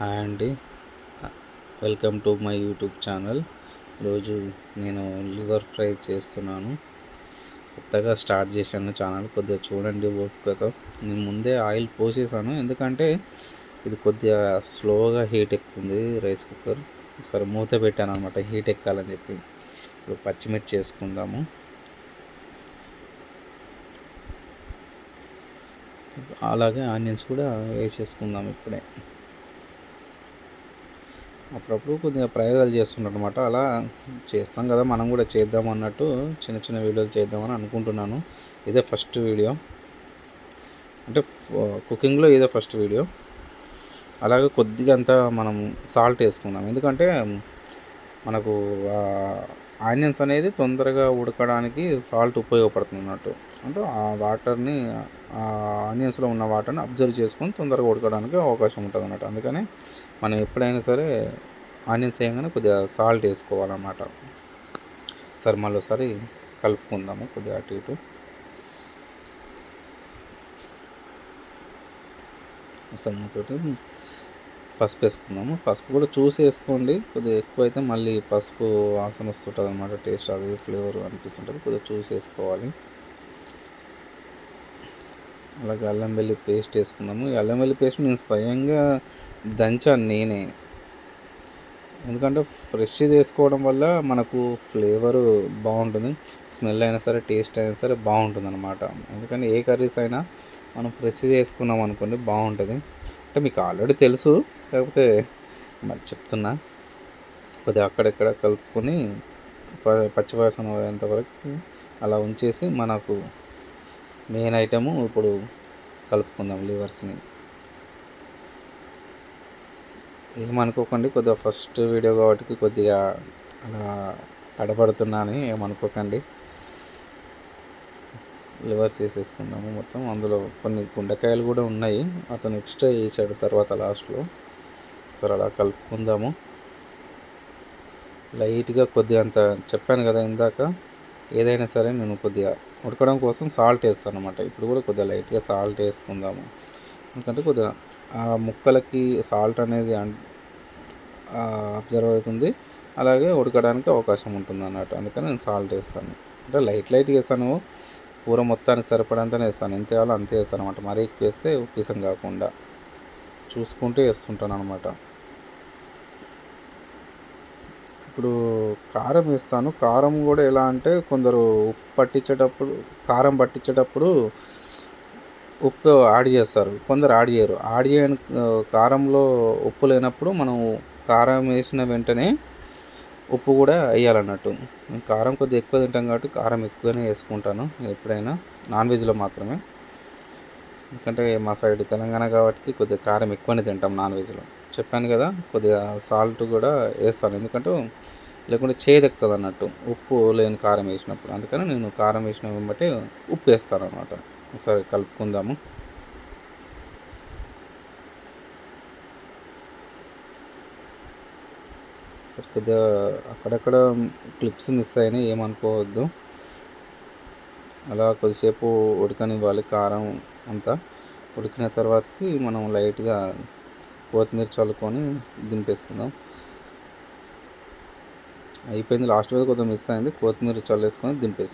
Hi అండి. Welcome to my YouTube channel. ఈరోజు నేను లివర్ ఫ్రై చేస్తున్నాను. కొత్తగా స్టార్ట్ చేశాను ఛానల్. కొద్దిగా చూడండి ఓపికతో. నేను ముందే ఆయిల్ పోసేసాను. ఎందుకంటే ఇది కొద్దిగా స్లోగా హీట్ ఎక్కుతుంది రైస్ కుక్కర్. ఒకసారి మూత పెట్టాను అనమాట. హీట్ ఎక్కాలని చెప్పి. ఇప్పుడు పచ్చిమిర్చి వేసుకుందాము. అలాగే ఆనియన్స్ కూడా వేసేసుకుందాం ఇప్పుడే. అప్పుడప్పుడు కొద్దిగా ప్రయోగాలు చేస్తుంటారనమాట అలా చేస్తాం కదా మనం కూడా చేద్దాం అన్నట్టు చిన్న చిన్న వీడియోలు చేద్దామని అనుకుంటున్నాను. ఇదే ఫస్ట్ వీడియో. అంటే కుకింగ్లో ఇదే ఫస్ట్ వీడియో. అలాగే కొద్దిగా అంతా మనం సాల్ట్ వేసుకుందాం. ఎందుకంటే మనకు ఆనియన్స్ అనేది తొందరగా ఉడకడానికి సాల్ట్ ఉపయోగపడుతుంది అన్నట్టు. అంటే ఆ వాటర్ని ఆ ఆనియన్స్లో ఉన్న వాటర్ని అబ్జర్వ్ చేసుకొని తొందరగా ఉడకడానికి అవకాశం ఉంటుంది అన్నట్టు. అందుకని మనం ఎప్పుడైనా సరే ఆనియన్స్ వేయగానే కొద్దిగా సాల్ట్ వేసుకోవాలన్నమాట. సరే మళ్ళీ ఒకసారి కలుపుకుందాము కొద్దిగా అటు ఇటు. సమ్మతోటి పసుపు వేసుకున్నాము పసుపు కూడా చూసి వేసుకోండి. కొద్దిగా ఎక్కువ అయితే మళ్ళీ పసుపు వాసన వస్తుంటుంది అనమాట టేస్ట్ అది ఫ్లేవర్ అనిపిస్తుంటుంది. కొద్దిగా చూసి వేసుకోవాలి. అలాగే అల్లం వెల్లి పేస్ట్ వేసుకున్నాము ఈ అల్లం వెల్లి పేస్ట్ నేను స్వయంగా దంచాను నేనే. ఎందుకంటే ఫ్రెష్ వేసుకోవడం వల్ల మనకు ఫ్లేవర్ బాగుంటుంది. స్మెల్ అయినా సరే టేస్ట్ అయినా సరే బాగుంటుంది అనమాట ఎందుకంటే ఏ కర్రీస్ అయినా మనం ఫ్రెష్ వేసుకున్నాం అనుకోండి బాగుంటుంది. అంటే మీకు ఆల్రెడీ తెలుసు కాకపోతే మరి చెప్తున్నా. కొద్దిగా అక్కడెక్కడ కలుపుకొని పచ్చివాసన పోయేంతవరకు అలా ఉంచేసి మనకు మెయిన్ ఐటము ఇప్పుడు కలుపుకుందాం లివర్స్ని. ఏమనుకోకండి కొద్దిగా ఫస్ట్ వీడియో కాబట్టి కొద్దిగా అలా తడబడుతున్నాను ఏమనుకోకండి. లివర్స్ వేసేసుకుందాము మొత్తం. అందులో కొన్ని గుండెకాయలు కూడా ఉన్నాయి. అతను ఎక్స్ట్రా వేసాడు తర్వాత లాస్ట్లో. సరే అలా కలుపుకుందాము. లైట్గా కొద్దిగా అంత చెప్పాను కదా ఇందాక. ఏదైనా సరే నేను కొద్దిగా ఉడకడం కోసం సాల్ట్ వేస్తాను అనమాట ఇప్పుడు కూడా కొద్దిగా లైట్గా సాల్ట్ వేసుకుందాము. ఎందుకంటే కొద్దిగా ఆ ముక్కలకి సాల్ట్ అనేది అబ్జర్వ్ అవుతుంది. అలాగే ఉడకడానికి అవకాశం ఉంటుంది అన్నట్టు అందుకని నేను సాల్ట్ వేస్తాను. అంటే లైట్ లైట్గా వేస్తాను. కూర మొత్తానికి సరిపడంతనే వేస్తాను. ఎంత వేయాలో అంతే వేస్తాను అనమాట మరీ ఎక్కువ వేస్తే ఉప్పిసం కాకుండా చూసుకుంటూ వేస్తుంటాను అనమాట ఇప్పుడు కారం వేస్తాను. కారం కూడా ఎలా అంటే కొందరు ఉప్పు పట్టించేటప్పుడు కారం పట్టించేటప్పుడు ఉప్పు యాడ్ చేస్తారు. కొందరు యాడ్ చేయరు. యాడ్ చేయని కారంలో ఉప్పు లేనప్పుడు మనం కారం వేసిన వెంటనే ఉప్పు కూడా వేయాలన్నట్టు. కారం కొద్దిగా ఎక్కువ తింటాం కాబట్టి కారం ఎక్కువనే వేసుకుంటాను. ఎప్పుడైనా నాన్ వెజ్లో మాత్రమే. ఎందుకంటే మా సైడ్ తెలంగాణ కాబట్టి కొద్దిగా కారం ఎక్కువనే తింటాం నాన్ వెజ్లో. చెప్పాను కదా కొద్దిగా సాల్ట్ కూడా వేస్తాను. ఎందుకంటే లేకుంటే చేదెక్కుతుంది అన్నట్టు. ఉప్పు లేని కారం వేసినప్పుడు. అందుకని నేను కారం వేసిన బట్టి ఉప్పు వేస్తాను అనమాట ఒకసారి కలుపుకుందాము. సరే కొద్దిగా అక్కడక్కడ క్లిప్స్ మిస్ అయినాయి ఏమనుకోవద్దు. అలా కొద్దిసేపు ఉడకనివ్వాలి కారం అంతా. ఉడికిన తర్వాతకి మనం లైట్గా కొత్తిమీర చల్లుకొని దింపేసుకుందాం. అయిపోయింది లాస్ట్ వరకు కొద్దిగా మిస్ అయింది కొత్తిమీర చల్లేసుకొని దింపేసుకుందాం.